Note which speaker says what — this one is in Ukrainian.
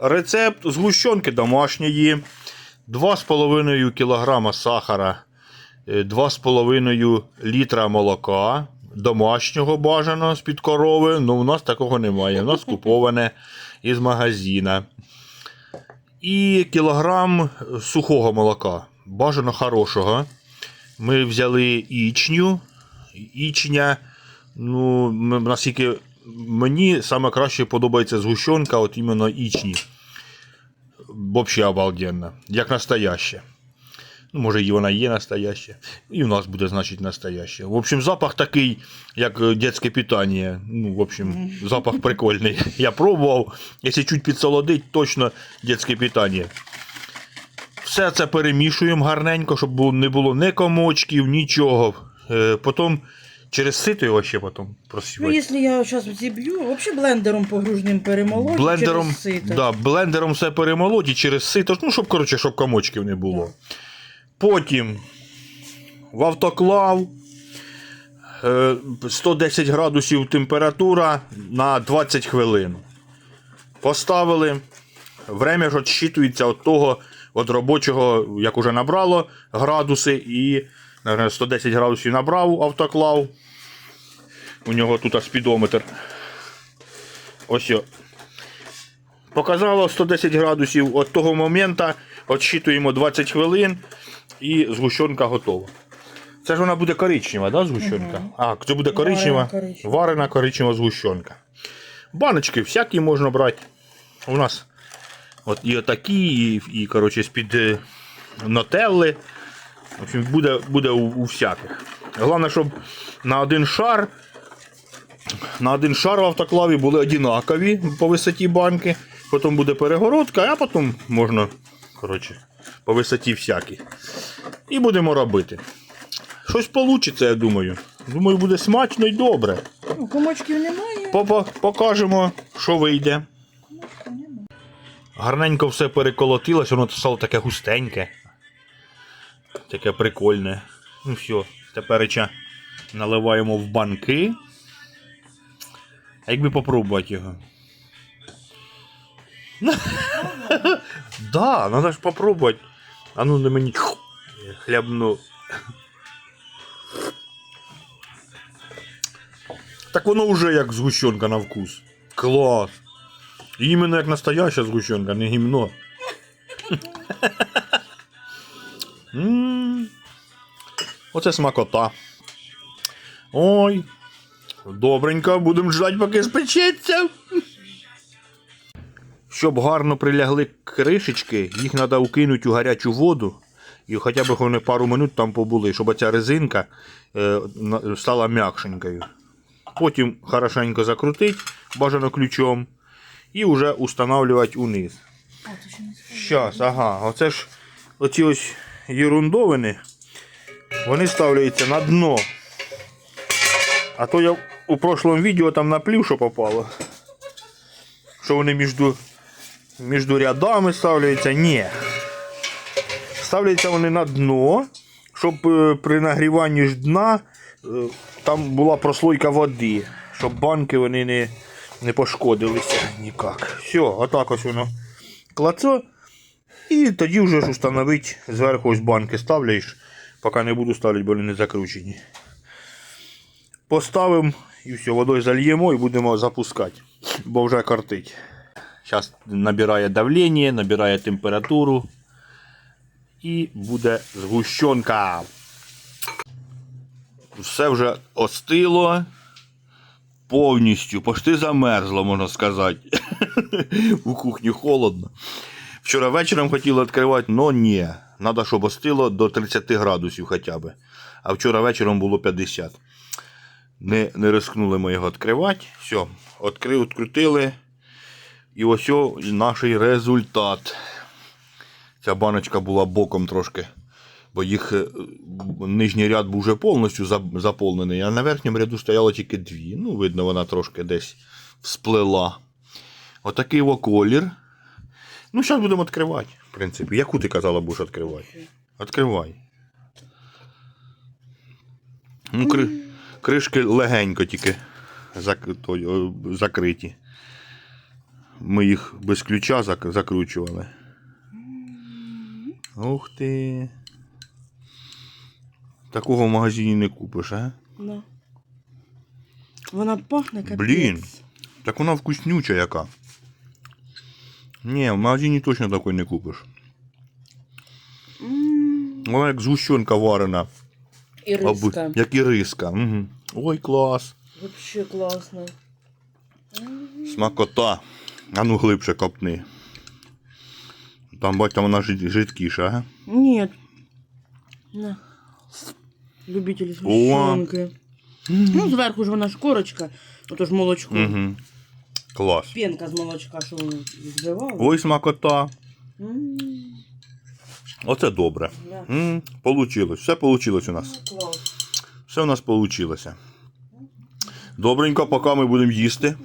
Speaker 1: Рецепт згущенки домашньої, 2,5 кг сахара, е, 2,5 літра молока. Домашнього бажано з-під корови. Ну, у нас такого немає. У нас куповане із магазина. І кілограм сухого молока. Бажано хорошого. Ми взяли ічню. Ічня. Ну, наскільки мені саме краще подобається згущенка, от іменно ічні. Взагалі обалденно. Як настояще. Ну, може, і вона є настояща. І у нас буде, значить, настояще. В общем, запах такий, як дитяче питання. Ну, в общем, запах прикольний. Я пробував. Якщо чуть підсолодить, точно дитяче питання. Все це перемішуємо гарненько, щоб не було ні комочків, нічого. Е, Потім через сито його ще потім
Speaker 2: Ну,
Speaker 1: просівати.
Speaker 2: якщо я зараз зіб'ю, взагалі блендером погружним перемолоть
Speaker 1: блендером,
Speaker 2: через сито.
Speaker 1: да, блендером все перемолоть і через сито, ну, щоб, коротше, щоб комочків не було. Потім в автоклав е, 110 градусів температура на 20 хвилин. Поставили. Время ж відсчитується від того, від робочого, як уже набрало градуси, і 110 градусів набрав автоклав. У нього тут спідометр. Ось. Показало 110 градусів. От того моменту відсчитуємо 20 хвилин і згущенка готова. Це ж вона буде коричнева, да, згущенка? А, це буде коричнева,
Speaker 2: Варена коричнева.
Speaker 1: варена коричнева згущенка. Баночки всякі можна брати. У нас от і отакі, і, і коротше, з-під е, нотелли. В общем, буде, буде у, у всяких. Головне, щоб на один шар на один шар в автоклаві були однакові по висоті банки. Потім буде перегородка, а потім можна коротше, по висоті всякі. І будемо робити. Щось вийде, я думаю. Думаю, буде смачно і добре.
Speaker 2: Ну, комочків немає.
Speaker 1: Попа- покажемо, що вийде. Гарненько все переколотилось, воно стало таке густеньке. Таке прикольне. Ну все, тепер наливаємо в банки. А якби попробувати його? Да, треба ж попробувати. А ну на мені хлябну. Так воно вже як згущенка на вкус. Клас. Іменно як настояща згущенка, не гімно. М. Оце смакота. Ой. Добренько, будемо ждати, поки спечеться. Щоб гарно прилягли кришечки, їх треба укинути у гарячу воду. І хоча б вони пару минут там побули, щоб ця резинка е, стала м'якшенькою. Потім хорошенько закрутить, бажано ключом, і вже устанавливати униз. Щас, ага, оце ж оці ось єрундовини, вони ставляються на дно. А то я у прошлому відео там наплів, що попало. Що вони між, між рядами ставляються. Ні. Ставляються вони на дно, щоб е, при нагріванні ж дна е, там була прослойка води, щоб банки вони не, не пошкодилися ніяк. Все, отак ось воно клацо. І тоді вже ж установити зверху ось банки ставляєш, поки не буду ставити, бо вони не закручені. Поставимо і все, водою зальємо і будемо запускати, бо вже картить. Зараз набирає давлення, набирає температуру. І буде згущенка. Все вже остило. Повністю, почти замерзло, можна сказати. У кухні холодно. Вчора вечором хотіли відкривати, але ні. Треба, щоб остило до 30 градусів хоча б. А вчора вечором було 50. Не, не рискнули ми його відкривати. Все, відкрив, відкрутили. І ось наш результат. Ця баночка була боком трошки. Бо їх е, нижній ряд був вже повністю заповнений, а на верхньому ряду стояло тільки дві. Ну, видно, вона трошки десь всплила. Отакий колір. Ну, зараз будемо відкривати, в принципі. Яку ти казала, будеш відкривати? Відкривай. Ну, кри... Кришки легенько тільки закриті. Ми їх без ключа зак- закручували. Ух ти. Такого в магазині не купиш, а?
Speaker 2: Да. Вона пахне капець.
Speaker 1: Блін. Так вона вкуснюча яка. Ні, в магазині точно такої не купиш. Вона як згущенка варена.
Speaker 2: І риска.
Speaker 1: Як і риска. Угу. Ой, клас.
Speaker 2: Вообще класно.
Speaker 1: Смакота. А ну глибше копни. Там, бать, там вона жид- жидкіша, а?
Speaker 2: Нет. На. Любителі згущенки. Ну, зверху ж вона ж корочка, ото ж молочко.
Speaker 1: Угу. Клас.
Speaker 2: Пенка з молочка, що збивали.
Speaker 1: Ой, смакота.
Speaker 2: М,
Speaker 1: Оце добре.
Speaker 2: да.
Speaker 1: М, Получилось. Все получилось у нас.
Speaker 2: Клас.
Speaker 1: Все у нас получилося. Добренько, поки ми будемо їсти.